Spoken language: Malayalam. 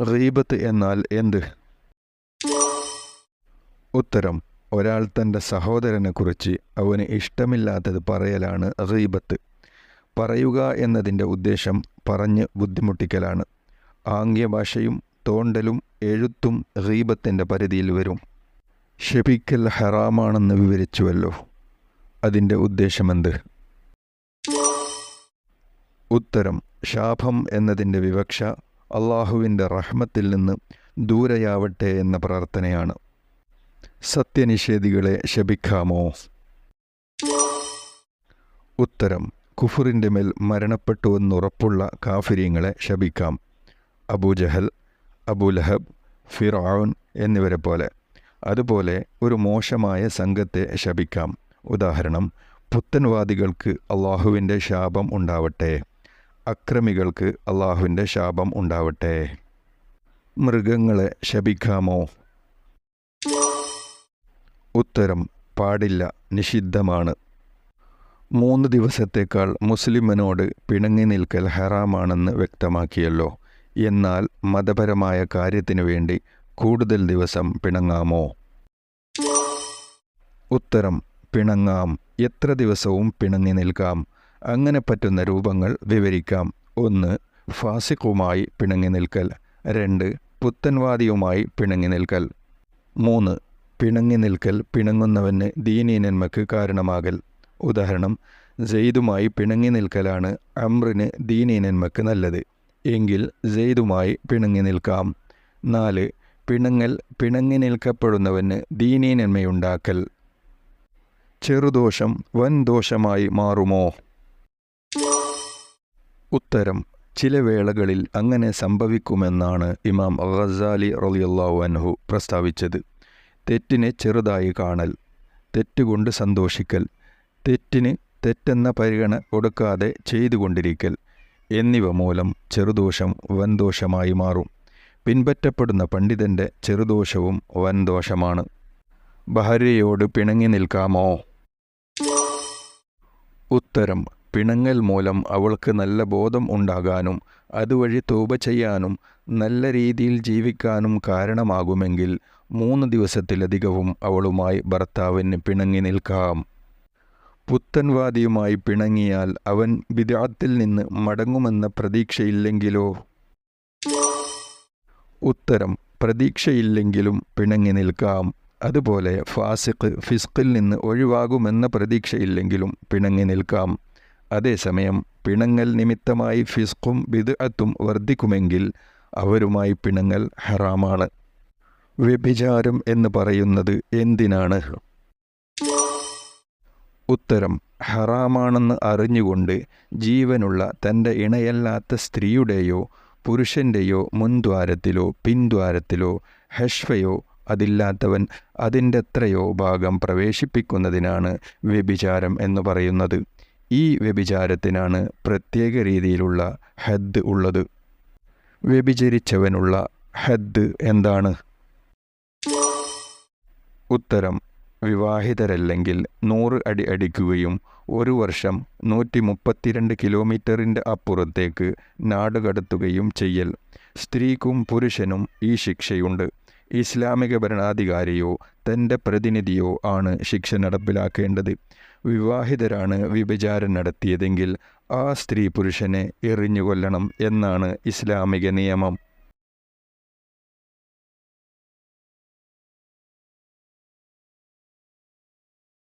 റീബത്ത് എന്നാൽ എന്ത്? ഉത്തരം ഒരാൾ തന്റെ സഹോദരനെക്കുറിച്ച് അവന് ഇഷ്ടമില്ലാത്തത് പറയലാണ് റീബത്ത്. പറയുക എന്നതിന്റെ ഉദ്ദേശം പറഞ്ഞ് ബുദ്ധിമുട്ടിക്കലാണ്. ആംഗ്യഭാഷയും തോണ്ടലും എഴുത്തും റീബത്തിന്റെ പരിധിയിൽ വരും. ഷെബിക്കൽ ഹറാമാണെന്ന് വിവരിച്ചുവല്ലോ. അതിന്റെ ഉദ്ദേശമെന്ത്? ഉത്തരം ശാപം എന്നതിന്റെ വിവക്ഷ അള്ളാഹുവിന്റെ റഹ്മത്തിൽ നിന്ന് ദൂരയാവട്ടെ എന്ന പ്രാർത്ഥനയാണ്. സത്യനിഷേധികളെ ശപിക്കാമോ? ഉത്തരം കുഫറിന്റെ മേൽ മരണപ്പെട്ടുവെന്നുറപ്പുള്ള കാഫിര്യങ്ങളെ ശപിക്കാം. അബൂജഹൽ അബുലഹബ് ഫിറോൺ എന്നിവരെ പോലെ. അതുപോലെ ഒരു മോശമായ സംഘത്തെ ശപിക്കാം. ഉദാഹരണം പുത്തൻവാദികൾക്ക് അള്ളാഹുവിന്റെ ശാപം ഉണ്ടാവട്ടെ. അക്രമികൾക്ക് അള്ളാഹുവിന്റെ ശാപം ഉണ്ടാവട്ടെ. മൃഗങ്ങളെ ശപിക്കാമോ? ഉത്തരം പാടില്ല നിഷിദ്ധമാണ്. മൂന്ന് ദിവസത്തേക്കാൾ മുസ്ലിമിനോട് പിണങ്ങി നിൽക്കൽ ഹറാമാണെന്ന് വ്യക്തമാക്കിയല്ലോ. എന്നാൽ മതപരമായ കാര്യത്തിനു വേണ്ടി കൂടുതൽ ദിവസം പിണങ്ങാമോ? ഉത്തരം പിണങ്ങാം. എത്ര ദിവസവും പിണങ്ങി നിൽക്കാം? അങ്ങനെ പറ്റുന്ന രൂപങ്ങൾ വിവരിക്കാം. ഒന്ന് ഫാസിഖുമായി പിണങ്ങി നിൽക്കൽ. രണ്ട് പുത്തൻവാദിയുമായി പിണങ്ങി നിൽക്കൽ. മൂന്ന് പിണങ്ങി നിൽക്കൽ പിണങ്ങുന്നവന് ദീനീനന്മയ്ക്ക് കാരണമാകൽ. ഉദാഹരണം സെയ്ദുമായി പിണങ്ങി നിൽക്കലാണ് അമ്രിന് ദീനീനന്മയ്ക്ക് നല്ലത്. എങ്കിൽ സെയ്ദുമായി പിണങ്ങി നിൽക്കാം. നാല് പിണങ്ങൽ പിണങ്ങി നിൽക്കപ്പെടുന്നവന് ദീനീനന്മയുണ്ടാക്കൽ ചെറുദോഷം വൻ ദോഷമായി മാറുമോ? ഉത്തരം ചില വേളകളിൽ അങ്ങനെ സംഭവിക്കുമെന്നാണ് ഇമാം ഗസാലി റളിയല്ലാഹു അൻഹു പ്രസ്താവിച്ചത്. തെറ്റിനെ ചെറുതായി കാണൽ തെറ്റുകൊണ്ട് സന്തോഷിക്കൽ തെറ്റിന് തെറ്റെന്ന പരിഗണ കൊടുക്കാതെ ചെയ്തുകൊണ്ടിരിക്കൽ എന്നിവ മൂലം ചെറുദോഷം വൻദോഷമായി മാറും. പിൻപറ്റപ്പെടുന്ന പണ്ഡിതന്റെ ചെറുദോഷവും വൻദോഷമാണ്. ഭാര്യയോട് പിണങ്ങി നിൽക്കാമോ? ഉത്തരം പിണങ്ങൽ മൂലം അവൾക്ക് നല്ല ബോധം ഉണ്ടാകാനും അതുവഴി തൂപ ചെയ്യാനും നല്ല രീതിയിൽ ജീവിക്കാനും കാരണമാകുമെങ്കിൽ മൂന്ന് ദിവസത്തിലധികവും അവളുമായി ഭർത്താവിന് പിണങ്ങി നിൽക്കാം. പുത്തൻവാദിയുമായി പിണങ്ങിയാൽ അവൻ വിദാത്തിൽ നിന്ന് മടങ്ങുമെന്ന പ്രതീക്ഷയില്ലെങ്കിലോ? ഉത്തരം പ്രതീക്ഷയില്ലെങ്കിലും പിണങ്ങി നിൽക്കാം. അതുപോലെ ഫാസിഖ് ഫിസ്ഖിൽ നിന്ന് ഒഴിവാകുമെന്ന പ്രതീക്ഷയില്ലെങ്കിലും പിണങ്ങി നിൽക്കാം. അതേസമയം പിണങ്ങൽ നിമിത്തമായി ഫിസ്ഖും ബിദ്അത്തും വർദ്ധിക്കുമെങ്കിൽ അവരുമായി പിണങ്ങൽ ഹറാമാണ്. വ്യഭിചാരം എന്ന് പറയുന്നത് എന്തിനാണ്? ഉത്തരം ഹറാമാണെന്ന് അറിഞ്ഞുകൊണ്ട് ജീവനുള്ള തന്റെ ഇണയല്ലാത്ത സ്ത്രീയുടെയോ പുരുഷന്റെയോ മുൻദ്വാരത്തിലോ പിൻദ്വാരത്തിലോ ഹഷ്വയോ അതില്ലാത്തവൻ അതിന്റെ എത്രയോ ഭാഗം പ്രവേശിപ്പിക്കുന്നതിനാണ് വ്യഭിചാരം എന്ന് പറയുന്നത്. ഈ വ്യഭിചാരത്തിനാണ് പ്രത്യേക രീതിയിലുള്ള ഹദ് ഉള്ളത്. വ്യഭിചരിച്ചവനുള്ള ഹദ് എന്താണ്? ഉത്തരം വിവാഹിതരല്ലെങ്കിൽ നൂറ് അടി അടിക്കുകയും ഒരു വർഷം നൂറ്റി മുപ്പത്തിരണ്ട് കിലോമീറ്ററിന്റെ അപ്പുറത്തേക്ക് നാടുകടത്തുകയും ചെയ്യൽ. സ്ത്രീക്കും പുരുഷനും ഈ ശിക്ഷയുണ്ട്. ഇസ്ലാമിക ഭരണാധികാരിയോ തന്റെ പ്രതിനിധിയോ ആണ് ശിക്ഷ നടപ്പിലാക്കേണ്ടത്. വിവാഹിതരാണ് വിഭചാരം നടത്തിയതെങ്കിൽ ആ സ്ത്രീ പുരുഷനെ എറിഞ്ഞുകൊല്ലണം എന്നാണ് ഇസ്ലാമിക നിയമം.